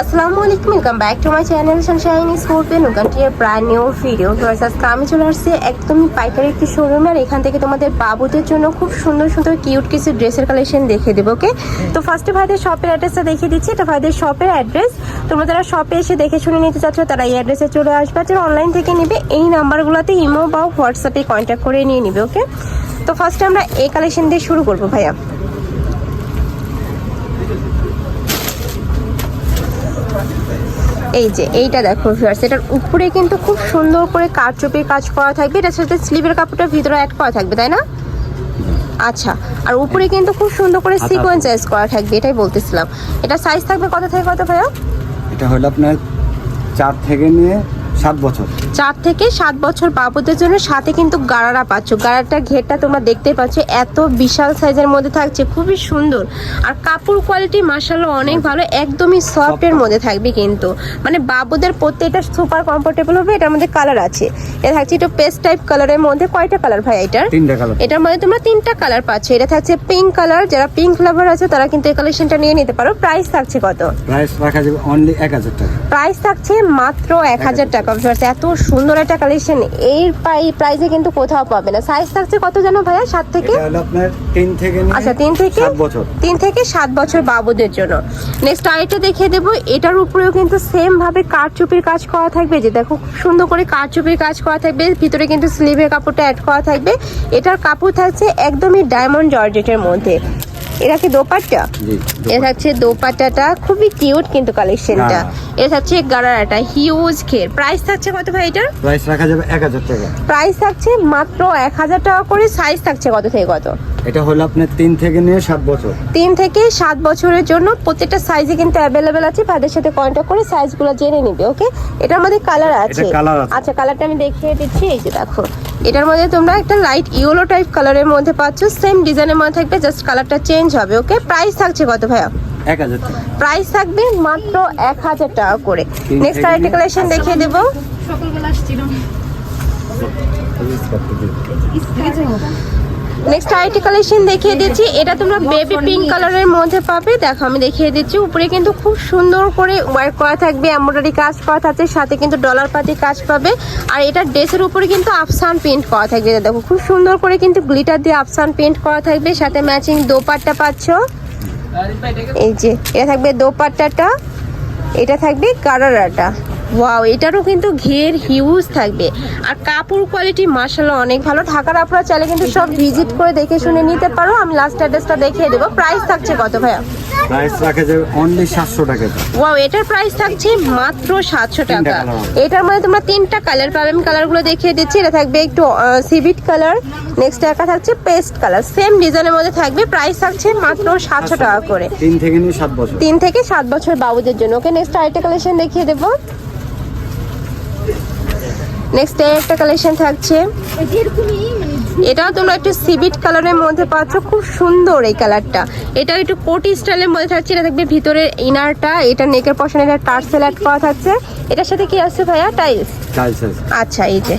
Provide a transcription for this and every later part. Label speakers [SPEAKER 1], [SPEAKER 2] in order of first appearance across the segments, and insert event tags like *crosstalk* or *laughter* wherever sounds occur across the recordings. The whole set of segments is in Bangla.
[SPEAKER 1] আসসালামু আলাইকুম welcome back to my channel Sunshine Scorpion ওখানটি brand new video আজকে আমি চলে আসছি একদমই পাইকারি একটি শোরুম আর এখান থেকে তোমাদের বাবুদের জন্য খুব সুন্দর সুন্দর কিউট কিছু ড্রেসের কালেকশন দেখিয়ে দেবো ওকে তো ফার্স্টে ভাইদের শপের অ্যাড্রেসটা দেখিয়ে দিচ্ছি। এটা ভাইদের শপের অ্যাড্রেস তোমরা যারা শপে এসে দেখে শুনে নিতে চাচ্ছ, তারা এই অ্যাড্রেসে চলে আসবে। যারা অনলাইন থেকে নেবে, এই নাম্বারগুলোতে ইমো বা হোয়াটসঅ্যাপে কন্ট্যাক্ট করে নিয়ে নিবে ওকে তো ফার্স্টে আমরা এই কালেকশন দিয়ে শুরু করব, ভাইয়া। এই যে এইটা দেখো ভিউয়ার্স এটার উপরে কিন্তু খুব সুন্দর করে কারচুপির কাজ করা থাকবে। এটার সাথে স্লিভের কাপড়টা ভিতরে অ্যাড করা থাকবে তাই না? আচ্ছা আর উপরে কিন্তু খুব সুন্দর করে সিকোয়েন্স সাইজ করা থাকবে এটাই বলতেছিলাম। এটা সাইজ থাকবে কত থেকে কত ভাইয়া?
[SPEAKER 2] এটা হলো আপনার চার থেকে নিয়ে সাত বছর।
[SPEAKER 1] চার থেকে সাত বছর বাবুদের জন্য সাথে কিন্তু গাড়ারা পাচ্ছ। গাড়াটার ঘেরটা তোমরা দেখতে পাচ্ছ এত বিশাল সাইজের মধ্যে থাকছে খুবই সুন্দর। আর কাপড় কোয়ালিটি মাসাল্লাহ অনেক ভালো একদমই সফট এর মধ্যে থাকবে কিন্তু। মানে বাবুদের প্রত্যেকটা সুপার কমফোর্টেবল হবে এটার মধ্যে কালার আছে। এটা থাকছে একটু পেস্ট টাইপ কালারের মধ্যে কয়টা কালার ভাই এটার? এটার মধ্যে তোমরা তিনটা কালার পাচ্ছ। এটা থাকছে পিঙ্ক কালার যারা পিঙ্ক লাভার আছে তারা কিন্তু এই কালেকশনটা নিয়ে নিতে পারো। প্রাইস থাকছে কত?
[SPEAKER 2] প্রাইস রাখা যাবে অনলি এক হাজার টাকা।
[SPEAKER 1] প্রাইস থাকছে মাত্র এক হাজার টাকা। ভিউয়ার্স, এত সুন্দর একটা কালেকশন এই প্রাইসে কিন্তু কোথাও পাবে না। সাইজ থাকছে কত জানো ভাইয়া? সাত থেকে? আচ্ছা তিন থেকে? তিন থেকে সাত বছর বাবুদের জন্য। নেক্সট আরেকটা দেখিয়ে দেবো। এটার উপরেও কিন্তু সেম ভাবে কারচুপির কাজ করা থাকবে। যে দেখো খুব সুন্দর করে কারচুপির কাজ করা থাকবে। ভিতরে কিন্তু স্লিভের কাপড়টা অ্যাড করা থাকবে। এটার কাপড় থাকছে একদমই ডায়মন্ড জর্জেটের মধ্যে। এটা কি দোপাট্টা। এটা থাকছে দোপাট্টাটা খুবই কিউট কিন্তু কালেকশনটা। এটা থাকছে গারারাটা হিউজ খের প্রাইস থাকছে কত ভাই এটার?
[SPEAKER 2] প্রাইস রাখা যাবে এক হাজার টাকা।
[SPEAKER 1] প্রাইস থাকছে মাত্র এক হাজার টাকা করে সাইজ থাকছে কত থেকে কত?
[SPEAKER 2] এটা হলো আপনার তিন থেকে নিয়ে সাত বছর
[SPEAKER 1] তিন থেকে সাত বছরের জন্য প্রত্যেকটা সাইজে কিন্তু অ্যাভেলেবেল আছে তাদের সাথে কন্ট্যাক্ট করে সাইজগুলো জেনে নিবে ওকে এটার মধ্যে কালার আছে আচ্ছা কালারটা আমি দেখিয়ে দিচ্ছি এই যে দেখো এটার মধ্যে তোমরা একটা লাইট ইয়েলো টাইপ কালারের মধ্যে পাচ্ছ সেম ডিজাইনের মধ্যে থাকবে জাস্ট কালারটা চেঞ্জ হবে ওকে প্রাইস থাকছে কত ভাইয়া
[SPEAKER 2] এক হাজার টাকা
[SPEAKER 1] প্রাইস থাকবে মাত্র এক হাজার টাকা করে নেক্সট আরেকটা কালেকশন দেখিয়ে দেবো
[SPEAKER 3] সকালবেলা আসছিল
[SPEAKER 1] নেক্সট আরেকটি কালেকশন দেখিয়ে দিচ্ছি। এটা তোমরা বেবি পিঙ্ক কালারের মধ্যে পাবে। দেখো আমি দেখিয়ে দিচ্ছি। উপরে কিন্তু খুব সুন্দর করে ওয়ার্ক করা থাকবে এমব্রয়ডারি কাজ করা থাকছে সাথে কিন্তু ডলার পাতি কাজ পাবে। আর এটা ড্রেসের উপরে কিন্তু আফসান প্রিন্ট করা থাকবে। দেখো খুব সুন্দর করে কিন্তু গ্লিটার দিয়ে আফসান প্রিন্ট করা থাকবে। সাথে ম্যাচিং দোপাট্টা পাচ্ছ। এই যে এটা থাকবে দোপাট্টাটা। এটা থাকবে গারারাটা ওয়াও এটারও কিন্তু ঘের হিউজ থাকবে। আর কাপড় কোয়ালিটি মার্শাল্লাহ অনেক ভালো। ঢাকার আপনারা চাইলে কিন্তু সব ভিজিট করে দেখে শুনে নিতে পারো। আমি লাস্ট অ্যাড্রেসটা দেখিয়ে দেবো। প্রাইস থাকছে কত ভাইয়া?
[SPEAKER 2] প্রাইস রাখা যাবে অনলি সাতশো টাকা।
[SPEAKER 1] ওয়াও এটার প্রাইস থাকছে মাত্র সাতশো
[SPEAKER 2] তিনটা
[SPEAKER 1] টাকা। এটার মধ্যে তোমরা তিনটা কালার পাবে। আমি কালারগুলো দেখিয়ে দিচ্ছি। এটা থাকবে একটু সিভিট কালার নেক্সট একটা থাকছে পেস্ট কালার সেম ডিজাইনের মধ্যে থাকবে। প্রাইস থাকছে মাত্র সাতশো টাকা করে।
[SPEAKER 2] তিন থেকে সাত বছর।
[SPEAKER 1] থেকে বাবুদের জন্য। ওকে নেক্সট আরেকটা কালেকশন দেখিয়ে দেবো। নেক্সট একটা কালেকশন থাকছে। এটাও তোমরা একটু সিভিট কালারের মধ্যে পাচ্ছ খুব সুন্দর এই কালারটা এটা একটু কোটি স্টাইলের মধ্যে থাকছে এটা দেখবে ভিতরে ইনারটা এটা নেকের পশনে এটা টার্সেল অ্যাড করা থাকছে। এটার সাথে কি আছে ভাইয়া? টাইলস আচ্ছা এই যে।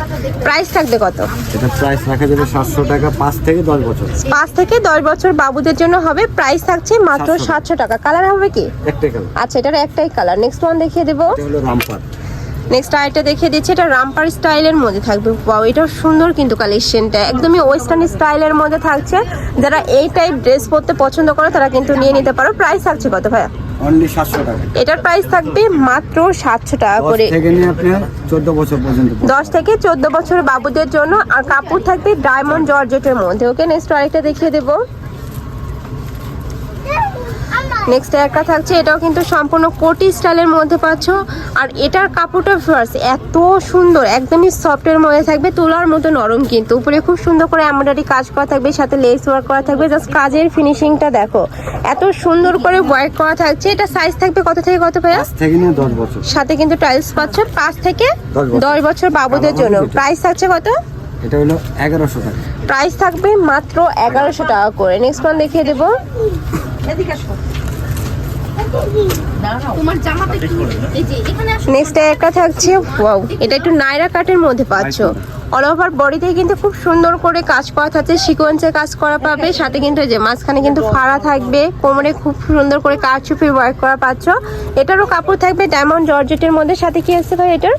[SPEAKER 1] প্রাইস থাকবে কত?
[SPEAKER 2] এটা প্রাইস রাখা যাবে সাতশো টাকা পাঁচ থেকে দশ বছর।
[SPEAKER 1] পাঁচ থেকে দশ বছর বাবুদের জন্য হবে। প্রাইস থাকছে মাত্র
[SPEAKER 2] 700
[SPEAKER 1] সাতশো টাকা। কালার হবে কি?
[SPEAKER 2] একটাই কালার
[SPEAKER 1] আচ্ছা এটার একটাই কালার নেক্সট ওয়ান দেখিয়ে দেবো।
[SPEAKER 2] এটা হলো রামপার
[SPEAKER 1] নেক্সট আরেকটা দেখিয়ে দিচ্ছি এটা রামপার স্টাইলের মধ্যে থাকবে। ওয়াও এটাও সুন্দর কিন্তু কালেকশনটা একদমই ওয়েস্টার্ন স্টাইলের মধ্যে থাকছে। যারা এই টাইপ ড্রেস পরতে পছন্দ করে তারা কিন্তু নিয়ে নিতে পারো। প্রাইস থাকছে কত ভাইয়া?
[SPEAKER 2] অনলি সাতশো টাকা।
[SPEAKER 1] এটার প্রাইস থাকবে মাত্র সাতশো টাকা করে।
[SPEAKER 2] থেকে নিয়ে বছর পর্যন্ত
[SPEAKER 1] থেকে চোদ্দ বছর বাবুদের জন্য আর কাপড় থাকবে ডায়মন্ড জর্জেটের মধ্যে। ওকে নেক্সট আরেকটা দেখিয়ে দেবো। নেক্সট একটা থাকছে এটাও কিন্তু সম্পূর্ণ কোটি স্টাইলের মধ্যে পাচ্ছ। আর এটার কাপড়টা ফার্স্ট এত সুন্দর একদমই সফটের মধ্যে থাকবে তোলার মতো নরম কিন্তু। উপরে খুব সুন্দর করে এমব্রয়ডারি কাজ করা থাকবে সাথে লেস ওয়ার্ক করা থাকবে জাস্ট কাজের ফিনিশিংটা দেখো। এত সুন্দর করে ওয়ার্ক করা থাকছে এটা সাইজ থাকবে কত থেকে কত ভাইয়া? সাথে কিন্তু টাইলস পাচ্ছ পাঁচ থেকে
[SPEAKER 2] দশ বছর।
[SPEAKER 1] বাবুদের জন্য
[SPEAKER 2] বাবুদের জন্য।
[SPEAKER 1] প্রাইস থাকছে কত?
[SPEAKER 2] এটা হলো এগারোশো টাকা।
[SPEAKER 1] প্রাইস থাকবে মাত্র এগারোশো টাকা করে। নেক্সট ওয়ান দেখিয়ে দেবো
[SPEAKER 3] তোমার জামাটা কি এই যে এখানে আসো
[SPEAKER 1] নেক্সট একটা থাকছে। ওয়াও এটা একটু নাইরা কাটের মধ্যে পাচ্ছ। অল ওভার বডিতে কিন্তু খুব সুন্দর করে কাজ করা থাকছে সিকোয়েন্সে কাজ করা পাবে। সাথে কিন্তু যে মাঝখানে কিন্তু ফাড়া থাকবে কোমরে খুব সুন্দর করে কাজ চুপি ওয়ার্ক করা পাচ্ছ। এটারও কাপড় থাকবে ডায়মন্ড জর্জেটের মধ্যে। সাথে কি আছে ভাই এটার?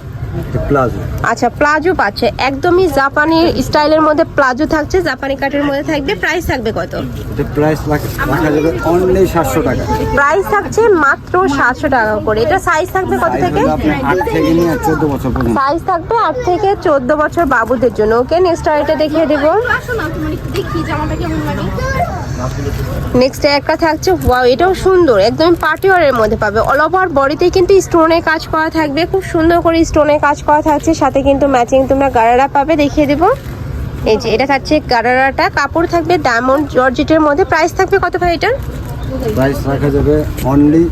[SPEAKER 1] আচ্ছা প্লাজো পাচ্ছে। একদমই জাপানি স্টাইলের মধ্যে প্লাজো থাকছে জাপানি কাটের মধ্যে থাকবে। প্রাইস থাকবে কত?
[SPEAKER 2] এটা প্রাইস রাখা যাবে অনলি সাতশো টাকা।
[SPEAKER 1] প্রাইস থাকছে মাত্র সাতশো টাকা করে। এটা সাইজ থাকবে কত থেকে?
[SPEAKER 2] হলো আপনার আট থেকে নিয়ে চোদ্দ বছর পর্যন্ত।
[SPEAKER 1] সাইজ থাকবে আট থেকে চোদ্দ বছর বাবুদের জন্য। ওকে নেক্সট আরেকটা দেখিয়ে দেবো।
[SPEAKER 3] আসো না একটু দেখি জামাটা কেমন লাগে।
[SPEAKER 1] নেক্সট একটা থাকছে ওয়াও এটাও সুন্দর একদম পার্টি ওয়ারের মধ্যে পাবে। অল ওভার বডিতে কিন্তু স্টোনে কাজ করা থাকবে খুব সুন্দর করে স্টোনে কাজ করা থাকছে সাথে কিন্তু ম্যাচিং তোমরা গারারা পাবে দেখিয়ে দেবো। এই যে এটা থাকছে গারারাটা কাপড় থাকবে ডায়মন্ড জর্জেটের মধ্যে প্রাইস থাকবে কত ভাই এটার?
[SPEAKER 2] প্রাইস রাখা যাবে অনলি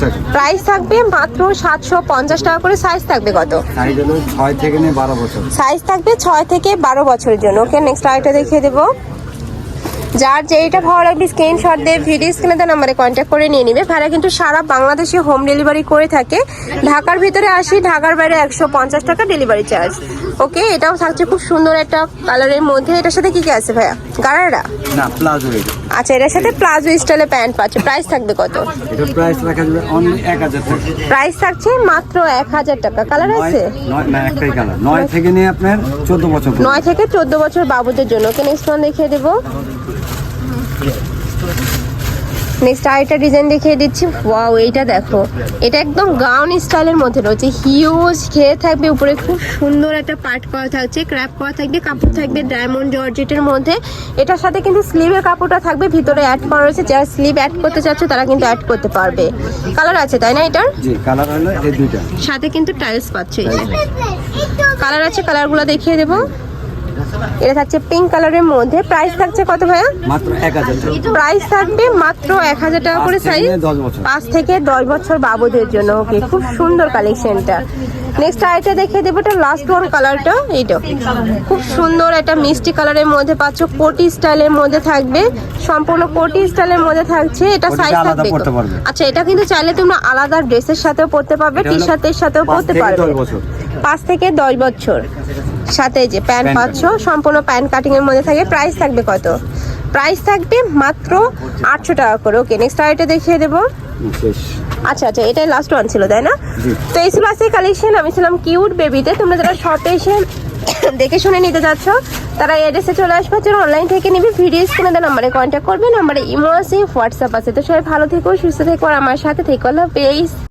[SPEAKER 2] টাকা।
[SPEAKER 1] প্রাইস থাকবে মাত্র সাতশো পঞ্চাশ টাকা করে সাইজ থাকবে কত?
[SPEAKER 2] সাইজ হলো ছয় থেকে বারো বছর।
[SPEAKER 1] সাইজ থাকবে ছয় থেকে বারো বছরের জন্য। ওকে নেক্সট দেখিয়ে দেবো। যার যেইটা ভালো লাগবে স্ক্রিনশট দিয়ে ভিডিও স্ক্রিনে দেওয়া নাম্বারে কন্ট্যাক্ট করে নিয়ে নেবে। ভাড়া কিন্তু সারা বাংলাদেশে হোম ডেলিভারি করে থাকে। ঢাকার ভিতরে আসি, ঢাকার বাইরে একশো পঞ্চাশ টাকা ডেলিভারি চার্জ ওকে এটাও থাকছে খুব সুন্দর একটা কালারের মধ্যে। এটার সাথে কি কি আছে ভাইয়া? গাড়ারা
[SPEAKER 2] না প্লাজো
[SPEAKER 1] আচ্ছা এর সাথে প্লাজো স্টাইলে প্যান্ট পাচ্ছে। প্রাইস থাকবে কত?
[SPEAKER 2] এটা প্রাইস রাখা যাবে অনলি এক হাজার টাকা।
[SPEAKER 1] প্রাইস থাকছে মাত্র এক হাজার টাকা। কালার আছে?
[SPEAKER 2] নয় না একটাই কালার নয় থেকে নিয়ে আপনার চোদ্দ বছর পর্যন্ত।
[SPEAKER 1] নয় থেকে চোদ্দ বছর বাবুদের জন্য। কেন নেক্সট ওয়ান দেখিয়ে দেবো। নেক্সট আরেকটা ডিজাইন দেখিয়ে দিচ্ছি। ওয়াও এইটা দেখো। এটা একদম গাউন স্টাইলের মধ্যে রয়েছে। হিউজ খেয়ে থাকবে উপরে খুব সুন্দর একটা পার্ট করা থাকছে ক্র্যাপ করা থাকবে কাপড় থাকবে ডায়মন্ড জর্জেটের মধ্যে। এটার সাথে কিন্তু স্লিভের কাপড়টা থাকবে ভিতরে অ্যাড করা রয়েছে। যারা স্লিভ অ্যাড করতে চাচ্ছে তারা কিন্তু অ্যাড করতে পারবে। কালার আছে তাই না এটার
[SPEAKER 2] কালার হলো এই দুইটা।
[SPEAKER 1] সাথে কিন্তু টাইলস পাচ্ছে। কালার আছে। কালারগুলো দেখিয়ে দেবো। এটা থাকছে পিঙ্ক কালারের মধ্যে। প্রাইস থাকছে কত ভাইয়া?
[SPEAKER 2] মাত্র এক হাজার টাকা।
[SPEAKER 1] প্রাইস থাকবে মাত্র এক হাজার টাকা করে সাইজ
[SPEAKER 2] নিয়ে দশ বছর।
[SPEAKER 1] পাঁচ থেকে দশ বছর বাবুদের জন্য ওকে খুব সুন্দর কালেকশনটা নেক্সট আইটা দেখে দেবো এটা লাস্ট ওয়ান কালারটা এইটা। খুব সুন্দর একটা মিষ্টি কালারের মধ্যে পাচ্ছ কোটি স্টাইলের মধ্যে থাকবে। সম্পূর্ণ কোটি স্টাইলের মধ্যে থাকছে এটা সাইজ থাকবে। আচ্ছা এটা কিন্তু চাইলে তোমরা আলাদা ড্রেসের সাথেও পরতে পারবে টি শার্টের সাথেও পরতে পারবে। পাঁচ থেকে দশ বছর। সাথে যে প্যান্ট
[SPEAKER 2] প্যান্ট
[SPEAKER 1] পাচ্ছ সম্পূর্ণ প্যান্ট কাটিং এর মধ্যে থাকে। প্রাইস থাকবে কত? প্রাইস থাকবে মাত্র আটশো টাকা করে। ওকে নেক্সট আরেকটা দেখিয়ে দেবো। আচ্ছা আচ্ছা এটাই লাস্ট ওয়ান ছিল তাই না? তো এই ছিল আজকে কালেকশন আমি ছিলাম কিউট বেবিতে তোমরা যারা শপে এসে *coughs* দেখে শুনে নিতে যাচ্ছ তারা এড্রেসে চলে আসবে। যারা অনলাইন থেকে নিবি ভিডিও স্ক্রিনে দেওয়া নাম্বারে কন্ট্যাক্ট করবে। নাম্বারে ইমো আছে হোয়াটসঅ্যাপ আছে। তো সবাই ভালো থেকো সুস্থ থেকো আর আমার সাথে থেকো। আল্লাহ হাফেজ।